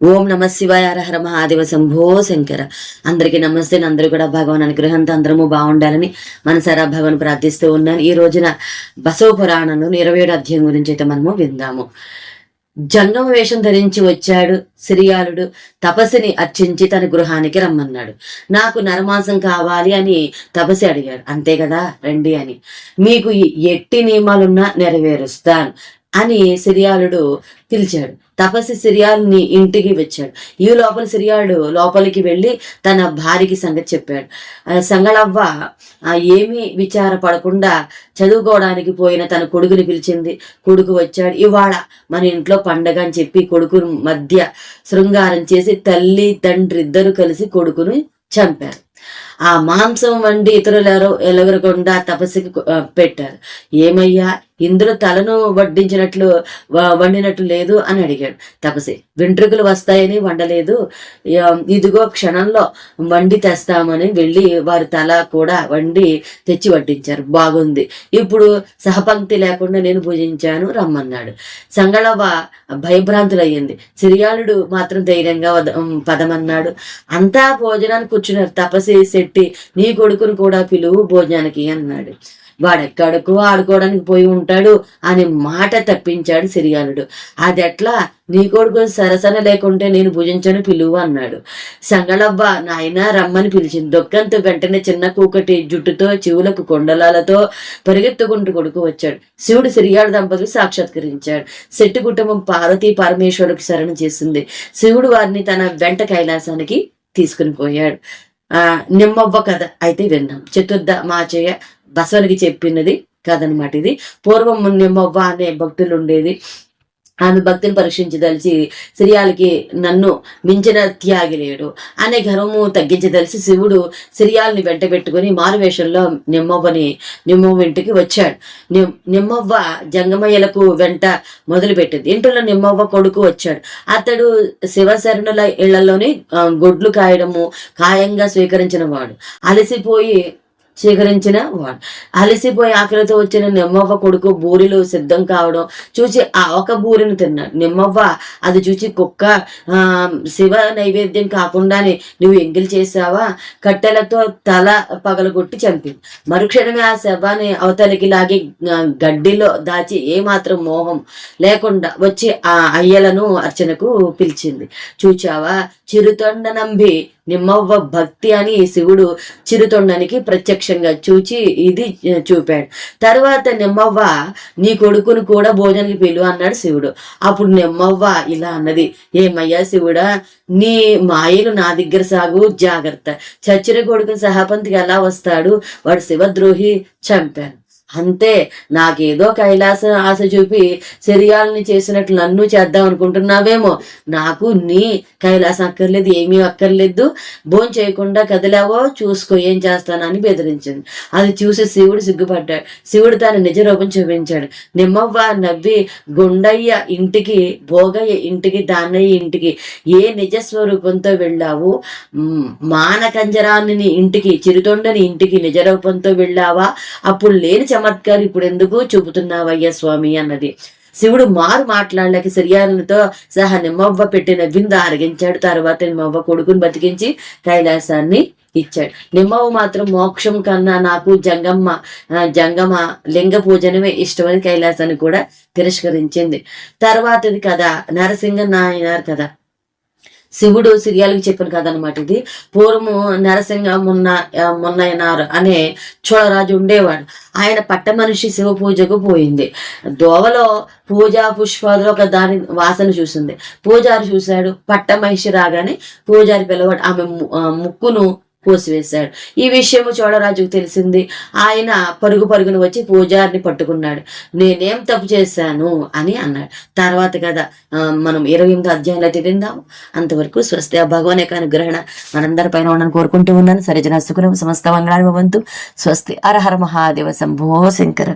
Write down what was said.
ఓం నమ శివాయ హర మహాదేవ శంభో శంకర. అందరికీ నమస్తే అందరూ కూడా భగవాన్ అనుగ్రహంతో అందరము బాగుండాలని మనసారా భగవాన్ ప్రార్థిస్తూ ఉన్నాను. ఈ రోజున బసవ పురాణంలో ఇరవై ఏడు అధ్యాయం గురించి అయితే మనము విందాము. జంగమ వేషం ధరించి వచ్చాడు సిరియాలుడు తపస్సుని అర్చించి తన గృహానికి రమ్మన్నాడు. నాకు నరమాంసం కావాలి అని తపస్సు అడిగాడు. అంతే కదా రండి అని. మీకు ఎట్టి నియమాలున్నా నెరవేరుస్తాను. అని సిరియాలుడు పిలిచాడు. తపస్సు సిరియాలని ఇంటికి వచ్చాడు. ఈ లోపల సిరియాడు లోపలికి వెళ్ళి తన భార్యకి సంగతి చెప్పాడు. ఆ సంగళవ్వ ఆ, ఏమీ విచారపడకుండా చదువుకోవడానికి పోయిన తన కొడుకుని పిలిచింది. కొడుకు వచ్చాడు. ఇవాళ మన ఇంట్లో పండగ అని చెప్పి కొడుకు మధ్య శృంగారం చేసి తల్లి తండ్రి ఇద్దరు కలిసి కొడుకుని చంపారు. ఆ మాంసం వండి ఇతరులు ఎవరో ఎలగరకుండా తపస్సుకి పెట్టారు. ఏమయ్యా? ఇందులో తలను వడ్డించినట్లు వండినట్లు లేదు అని అడిగాడు. తపసి వెంట్రుకలు వస్తాయని వండలేదు. ఇదిగో క్షణంలో వండి తెస్తామని వెళ్ళి వారి తల కూడా వండి తెచ్చి వడ్డించారు. బాగుంది. ఇప్పుడు సహపంక్తి లేకుండా నేను పూజించాను రమ్మన్నాడు. సంగళవ భయభ్రాంతులయ్యింది. సిరియాళుడు మాత్రం ధైర్యంగా పదమన్నాడు. అంతా భోజనానికి కూర్చున్నారు. తపసి శెట్టి నీ కొడుకును కూడా పిలువు భోజనానికి అన్నాడు. వాడెక్కడికో ఆడుకోవడానికి పోయి ఉంటాడు అని మాట తప్పించాడు సిరియాలుడు అది ఎట్లా నీ కొడుకు సరసన లేకుంటే నేను భుజించను పిలువు అన్నాడు. సంగళవ్వ నాయన రమ్మని పిలిచింది. దొక్కంతో వెంటనే చిన్న కూకటి జుట్టుతో చెవులకు కొండలాలతో పరిగెత్తుకుంటూ కొడుకు వచ్చాడు. శివుడు సిరియాడు దంపతులు సాక్షాత్కరించాడు. శెట్టి కుటుంబం పార్వతీ పరమేశ్వరుడికి శరణం చేసింది. శివుడు వారిని తన వెంట కైలాసానికి తీసుకుని పోయాడు. నిమ్మవ్వ కథ అయితే విన్నాం. చతుర్థ మాచయ్య బసవనికి చెప్పినది కథ అనమాట ఇది. పూర్వం నిమ్మవ్వ అనే భక్తులు ఉండేది. ఆమె భక్తిని పరీక్షించదలిచి సిరియాలకి నన్ను మించిన త్యాగి లేడు. అనే గర్వము తగ్గించదలిసి శివుడు సిరియాల్ని వెంట పెట్టుకుని మారువేషంలో నిమ్మవ్వని నిమ్మవ్వ ఇంటికి వచ్చాడు. నిమ్- నిమ్మవ్వ జంగమయ్యలకు వెంట మొదలుపెట్టింది. ఇంట్లో నిమ్మవ్వ కొడుకు వచ్చాడు. అతడు శివశరణుల ఇళ్ళలోని గొడ్లు కాయడము ఖాయంగా స్వీకరించిన వాడు. అలసిపోయి స్వీకరించిన వాడు. అలసిపోయి ఆకలితో వచ్చిన నిమ్మవ్వ కొడుకు బూరిలో సిద్ధం కావడం చూసి ఆ ఒక బూరిని తిన్నాడు. నిమ్మవ్వ అది చూసి కుక్క ఆ శివ నైవేద్యం కాకుండానే నువ్వు ఎంగిల్ చేసావా కట్టెలతో తల పగలగొట్టి చంపింది. మరుక్షణమే ఆ శవాన్ని అవతలికి లాగి గడ్డిలో దాచి ఏమాత్రం మోహం లేకుండా వచ్చి ఆ అయ్యలను అర్చనకు పిలిచింది. చూచావా? చిరుతొండ నంబి నిమ్మవ్వ భక్తి అని శివుడు చిరుతొండానికి ప్రత్యక్షంగా చూచి ఇది చూపాడు. తర్వాత నిమ్మవ్వ నీ కొడుకును కూడా భోజనానికి పిలువ అన్నాడు శివుడు. అప్పుడు నిమ్మవ్వ ఇలా అన్నది ఏమయ్యా శివుడా నీ మాయలు నా దగ్గర సాగు జాగ్రత్త. చచ్చిన కొడుకు సహాపంతికి ఎలా వస్తాడు? వాడు శివద్రోహి చంపాను. అంతే నాకేదో కైలాసం ఆశ చూపి శరీరాలని చేసినట్లు నన్ను చేద్దాం అనుకుంటున్నావేమో. నాకు నీ కైలాసం అక్కర్లేదు ఏమీ అక్కర్లేదు. భోజనం చేయకుండా కదిలావో చూసుకో ఏం చేస్తానని బెదిరించింది. అది చూసి శివుడు సిగ్గుపడ్డాడు. శివుడు తన నిజ రూపం చూపించాడు. నిమ్మవ్వ నవ్వి గుండయ్య ఇంటికి భోగయ్య ఇంటికి దానయ్య ఇంటికి ఏ నిజ స్వరూపంతో వెళ్ళావు మానకంజరాన్ని ఇంటికి చిరుతొండని ఇంటికి నిజ రూపంతో వెళ్ళావా? అప్పుడు లేని చమత్కారం ఇప్పుడు ఎందుకు చూపుతున్నావయ్యా స్వామి అన్నది. శివుడు మారు మాట్లాడలేక సిరియాలతో సహా నిమ్మవ్వ పెట్టిన విందు ఆరగించాడు తర్వాత నిమ్మవ్వ కొడుకుని బతికించి కైలాసాన్ని ఇచ్చాడు. నిమ్మవ్వ మాత్రం మోక్షం కన్నా నాకు జంగమ్మ జంగమ్మ జంగమ లింగ పూజనమే ఇష్టమని కైలాసాన్ని కూడా తిరస్కరించింది. తర్వాతది కదా నరసింహ నాయనార్ కదా శివుడు సిరియాలకు చెప్పిన కథ అనమాట ఇది. పూర్వము నరసింహ మున్న మున్నయనారు అనే చోళరాజు ఉండేవాడు. ఆయన పట్ట మనిషి శివ పూజకు పోయింది. దోవలో పూజా పుష్పాలు ఒక దాని వాసన చూసింది. పూజారి చూశాడు పట్ట మనిషి రాగానే పూజారి పిలవాడు. ఆమె ముక్కును కోసివేశాడు ఈ విషయము చోళరాజుకు తెలిసింది. ఆయన పరుగు పరుగును వచ్చి పూజారిని పట్టుకున్నాడు. నేనేం తప్పు చేశాను అని అన్నాడు. తర్వాత కదా మనం ఇరవై ఎనిమిది అధ్యాయంలో తిరిందాము అంతవరకు స్వస్తి భగవాన్ యొక్క అనుగ్రహణ మనందరి పైన ఉండని కోరుకుంటూ ఉన్నాను. సరిజన సుఖం సమస్త మంగళాన్ని భవంతు స్వస్తి అరహర మహాదేవ శంభో శంకర.